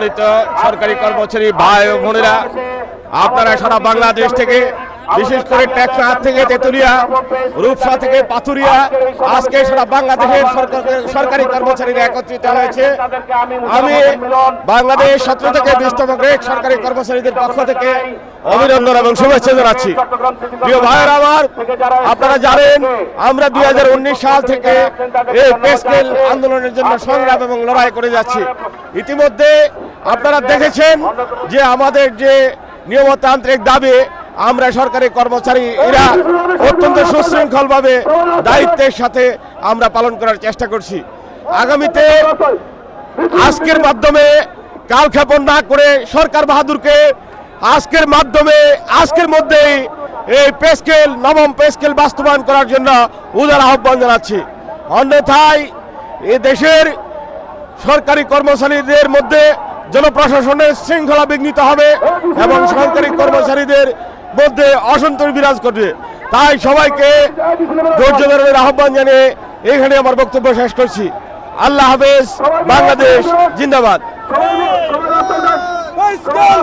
সম্মানিত সরকারি কর্মচারী ভাই ও বোনেরা, আপনারা সারা বাংলাদেশ থেকে, বিশেষ করে টেকনাথ থেকে তেতুলিয়া, রূপসা থেকে পাথুরিয়া, আজকে সারা বাংলাদেশের সরকারি কর্মচারীরা একত্রিত হয়েছে। আমি বাংলাদেশ সতেরো থেকে বিশতম গ্রেড সরকারি কর্মচারীদের পক্ষ থেকে অভিনন্দন এবং শুভেচ্ছা জানাচ্ছি। প্রিয় ভাইয়ের আমার, আপনারা জানেন, আমরা দুই হাজার উনিশ সাল থেকে এই পেস্কেল আন্দোলনের জন্য সংগ্রাম এবং লড়াই করে যাচ্ছি। ইতিমধ্যে আপনারা দেখেছেন যে আমাদের যে নিয়মতান্ত্রিক দাবি, আমরা সরকারি কর্মচারী, এরা অত্যন্ত সুশৃঙ্খলভাবে দায়িত্বের সাথে আমরা পালন করার চেষ্টা করছি। আগামীতে আজকের মাধ্যমে কালক্ষেপণ না করে সরকার বাহাদুরকে আজকের মাধ্যমে, আজকের মধ্যেই এই পেস্কেল, নবম পেস্কেল বাস্তবায়ন করার জন্য উদার আহ্বান জানাচ্ছি। অন্যথায় এ দেশের সরকারি কর্মচারীদের মধ্যে জনপ্রশাসনের শৃঙ্খলা বিঘ্নিত হবে এবং সরকারি কর্মচারীদের মধ্যে অসন্তোষ বিরাজ করবে। তাই সবাইকে ধৈর্য ধরনের আহ্বান জানিয়ে এখানে আমার বক্তব্য শেষ করছি। আল্লাহ হাফেজ, বাংলাদেশ, জিন্দাবাদ।